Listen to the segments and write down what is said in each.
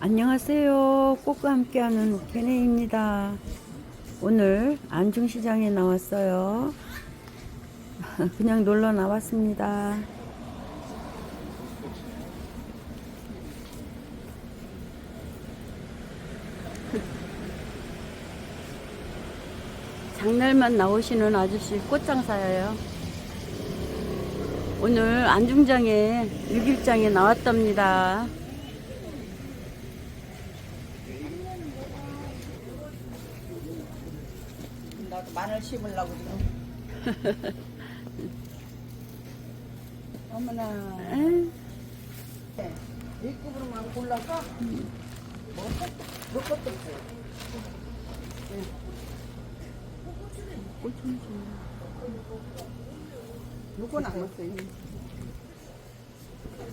안녕하세요. 꽃과 함께하는 케네입니다. 오늘 안중시장에 나왔어요. 그냥 놀러 나왔습니다. 장날만 나오시는 아저씨 꽃장사예요. 오늘 안중장에 6일장에 나왔답니다. 마늘 심으려고 지금. 어머나. 에? 밑급으로만 골라서 뭐, 몇 것도 없어요. 요건 안 왔어요.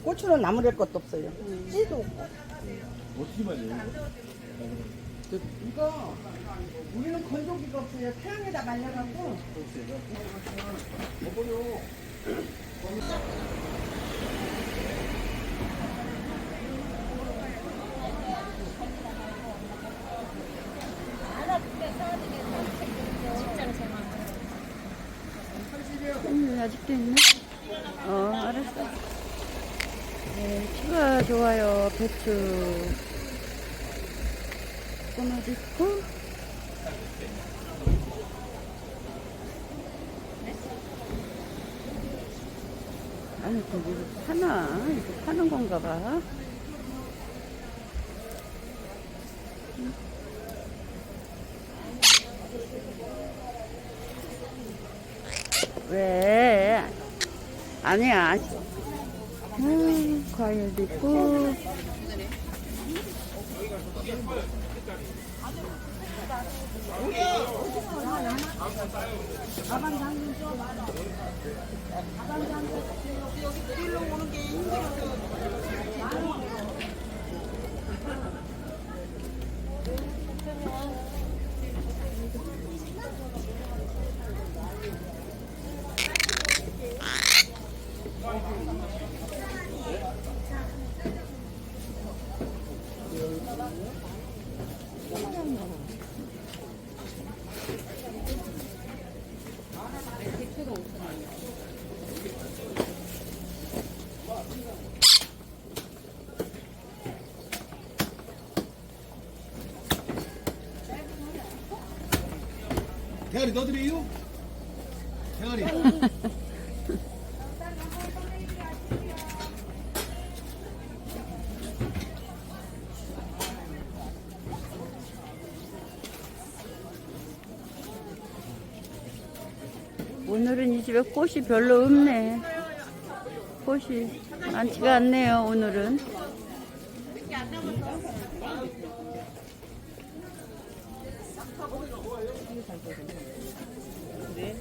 고추는 나무랄 것도 없어요. 씨도 없고. 어떻게 말해요? 이거 우리는 건조기가 없어요. 태양에다 말려갖고 음, 아직도 있네? 어, 알았어. 네, 추가 좋아요. 배추. 꼬마도 있고. 아니, 저기 이거 파나? 이거 파는 건가 봐. 왜? 아니야. 음, 과일도 있고. 대가리 넣어 드려요? 대가리. 오늘은 이 집에 꽃이 별로 없네. 꽃이 많지가 않네요, 오늘은. 네,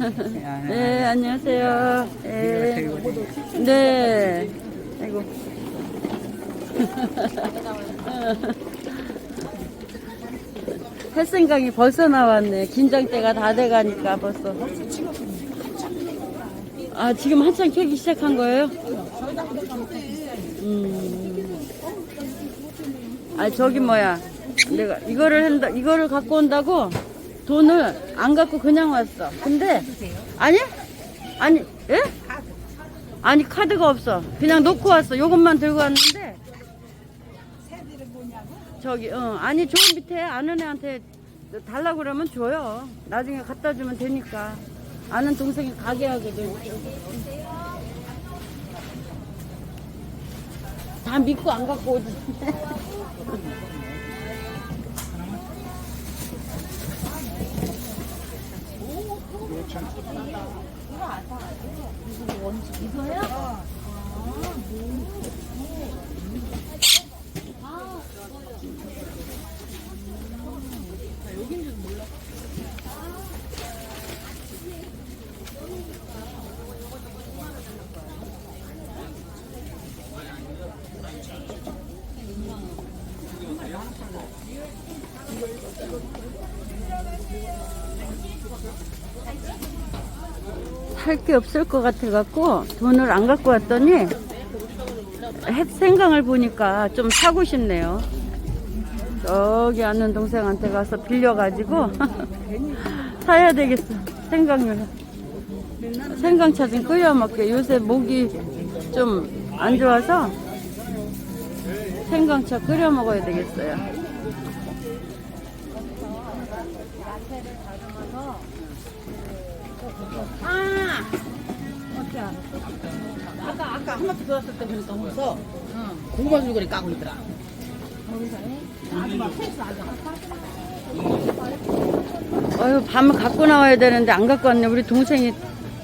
안녕하세요. 네. 네. 아이고. 햇생강이 벌써 나왔네. 긴장대가 다 돼가니까 벌써. 아, 지금 한참 캐기 시작한 거예요? 음. 아, 저기 뭐야. 내가 이거를 한다, 이거를 갖고 온다고 돈을 안 갖고 그냥 왔어. 근데, 아니? 아니, 예? 아니, 카드가 없어. 그냥 놓고 왔어. 요것만 들고 왔는데. 저기, 어, 아니, 저 밑에 아는 애한테 달라고 그러면 줘요. 나중에 갖다 주면 되니까. 아는 동생이 가게 하거든. 다 믿고 안 갖고 오지. 이거요? 살 게 없을 것 같아갖고 돈을 안 갖고 왔더니 햇 생강을 보니까 좀 사고 싶네요. 저기 아는 동생한테 가서 빌려가지고 사야 되겠어. 생강을. 생강차 좀 끓여 먹게. 요새 목이 좀 안 좋아서 생강차 끓여 먹어야 되겠어요. 아까 한 바퀴 돌았을 때 보니까 거기서 고구마 줄거리 까고 있더라. 아유 밤을 갖고 나와야 되는데 안 갖고 왔네. 우리 동생이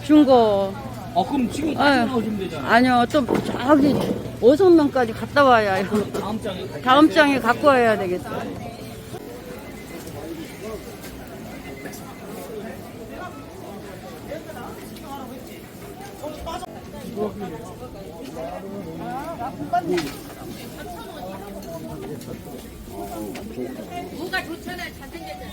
준 거. 어 그럼 지금 아유. 따로 나오시면 되잖아. 아니요, 또 저기 오성면까지 갔다 와야 이거. 다음 장에 갈 다음 장에 갖고 와야 되겠어. 뭐가 좋잖아 잘생겼잖아